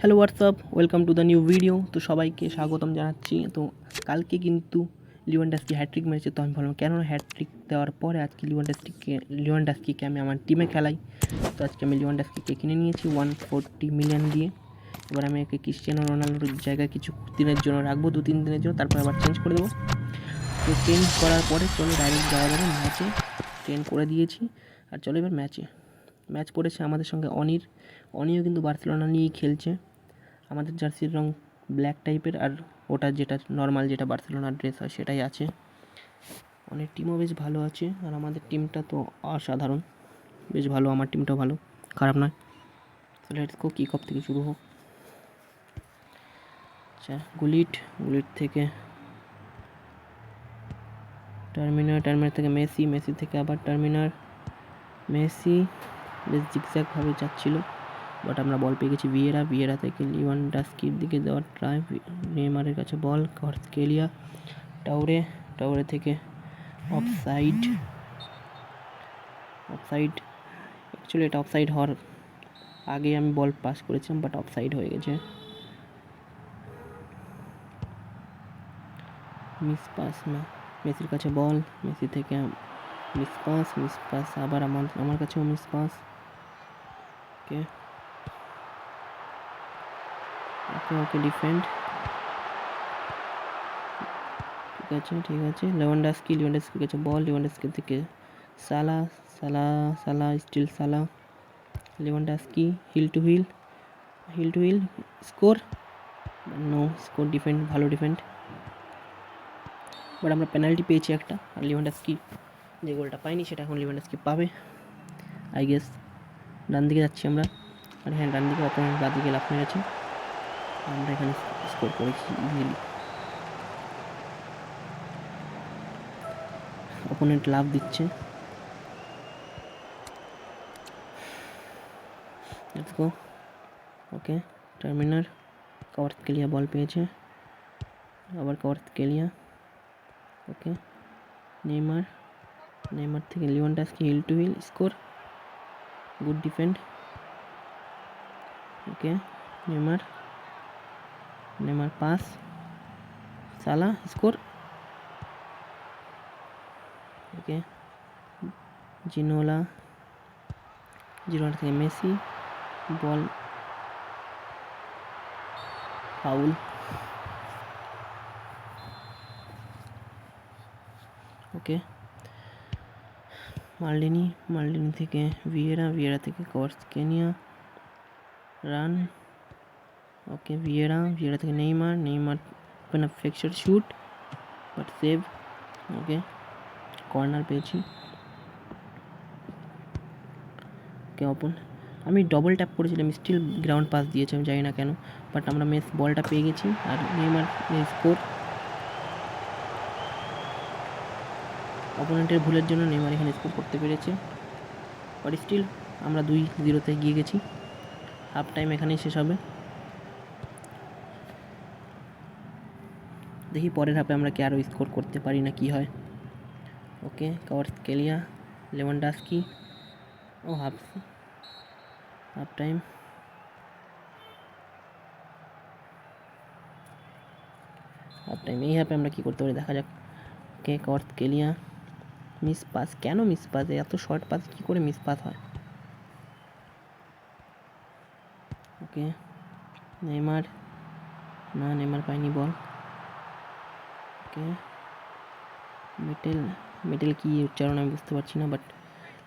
Hello WhatsApp welcome to the new video তো সবাইকে স্বাগতম জানাচ্ছি। তো কালকে কিন্তু লিওয়ান ডাস্কি হ্যাট্রিক মেরেছে। তো আমি ভাবলাম, কেন হ্যাট্রিক দেওয়ার পরে আজকে লিওয়ান ডাস্কিকে ডাস্কিকে আমি আমার টিমে খেলাই? তো আজকে আমি লিওয়ান ডাস্কিকে কিনে নিয়েছি? ওয়ান ফোরটি মিলিয়ন দিয়ে। এবার আমি একে ক্রিস্টিয়ানো রোনাল্ডোর জায়গায় কিছু দিনের জন্য রাখব দু তিন দিনের জন্য। তারপর আবার চেঞ্জ করে দেবো। তো চেঞ্জ করার পরে চলো ডাইরেক্ট যাওয়া যাবে ম্যাচে ট্রেন করে দিয়েছি। আর চলো এবার ম্যাচে ম্যাচ পড়েছে আমাদের সঙ্গে অনির। অনিও কিন্তু বার্সেলোনা নিয়েই খেলছে। আমাদের জার্সির রং ব্ল্যাক টাইপের আর ওটা যেটা নর্মাল যেটা বার্সেলোনার ড্রেস হয় সেটাই আছে। অনেক টিমও বেশ ভালো আছে আর আমাদের টিমটা তো অসাধারণ। বেশ ভালো, আমার টিমটাও ভালো, খারাপ নয়। তো লেটস গো থেকে শুরু হোক। আচ্ছা গুলিট গুলিট থেকে টার্মিনার টার্মিনার থেকে মেসি মেসি থেকে আবার টার্মিনার। মেসি বেশ জিগজ্যাগভাবে যাচ্ছিল। বাট আমরা বল পেয়ে গেছি ভিয়েরা ভিয়েরা থেকে লিওয়ান ডাস্কির দিকে দেওয়ার ট্রাই নেইমারের কাছে বল কেলিয়া টাউরে টাউরে থেকে off side off side actually এটা অফ সাইড হওয়ার আগে আমি বল পাস করেছিলাম বাট অফ সাইড হয়ে গেছে। মিস পাস না। মেসির কাছে বল মেসি থেকে মিস পাস মিস পাস আবার আমার আমার কাছেও miss pass okay okay defend ঠিক আছে ঠিক আছে। লেভেন্ডাস্কি লেভেন্ডাস্কির কাছে বল লেভেন্ডাস্কি থেকে সালা Salah Salah steal Salah. Lewandowski heel to heel heel to heel score no score defend ভালো ডিফেন্ড বাট আমরা পেনাল্টি পেয়েছি একটা, আর লিভানডাস্কি যে গোলটা পাইনি, সেটা এখন লিভানডাস্কি পাবে। আই গেস ডান দিকে যাচ্ছি আমরা। আর হ্যাঁ ডান দিকে অপোনেন্ট বাদ দিকে লাফ গেছে। আমরা এখানে স্কোর করেছি ইজিলি অপোনেন্ট লাভ দিচ্ছে। গো ওকে টার্মিনার কাওয়ার্থ কেলিয়া বল পেয়েছে। আবার কাওয়ার্থ কেলিয়া ওকে নেইমার নেইমার থেকে লিওয়ানডাসকে heel to heel score good defend okay Neymar Neymar pass সালা স্কোর ওকে জিনোলা জিরোনা থেকে Messi ball foul okay Marlini Marlini থেকে ভিয়েরা ভিয়েরা থেকে কর্স কেনিয়া রান ওকে ভিয়েরা ভিয়েরা থেকে Neymar Neymar open up fixture shoot but save okay corner পেয়েছি okay open আমি ডবল ট্যাপ করেছিলাম স্টিল গ্রাউন্ড পাস দিয়েছি, আমি জানি না কেন বাট আমরা মেস বলটা পেয়ে গেছি, আর নেইমার স্কোর অপোনেন্টের ভুলের জন্য নেইমার এখানে স্কোর করতে পেরেছে বাট স্টিল আমরা দুই জিরোতে গিয়ে গেছি। হাফ টাইম এখানেই শেষ হবে। দেখি পরের হাফে আমরা কি আরও স্কোর করতে পারি না কি হয়। ওকে কাওয়ার কেলিয়া লেমন ডাস্কি ও half half time half time এই হাফে আমরা কী করতে পারি? দেখা যাক। ওকে কাওয়ার কেলিয়া মিস পাস কেন মিস পাস এত শর্ট পাস কী করে মিস পাস হয়? ওকে নেইমার না নেইমার পাইনি বল ওকে মেটেল মেটেল কি উচ্চারণ আমি বুঝতে পারছি না বাট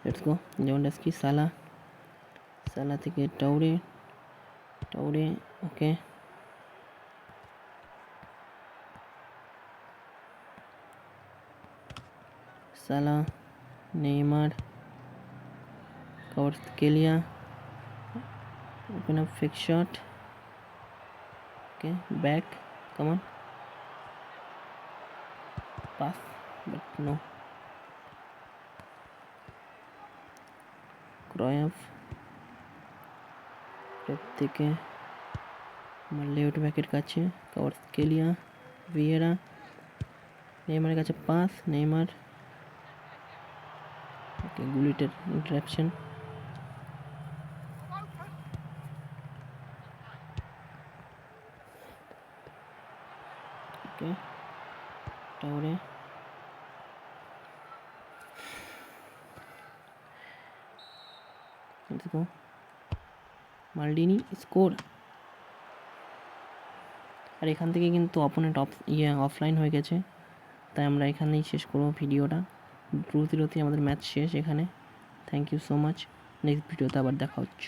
লেটস গো যেমন কি সালা সালা থেকে টাউরে টাউরে ওকে Salah, Neymar, Kvaratskhelia, open up fake shot. Okay, back, come on, path but no. Cruyff এর থেকে আমার লেফট ব্যাকের কাছে কাওয়ার কেলিয়া ভিয়েরা নেইমারের কাছে পাস নেইমার ওকে গুলিটার ইন্টারাপশন ওকে টাওয়ারে দেখো মাল্ডিনি স্কোর আর এখান থেকে কিন্তু অপোনেন্ট অফ ইয়ে অফলাইন হয়ে গেছে। তাই আমরা এখানেই শেষ করব ভিডিওটা। দ্রুত দ্রুতই আমাদের ম্যাচ শেষ এখানে। Thank you so much next ভিডিওতে আবার দেখা হচ্ছে।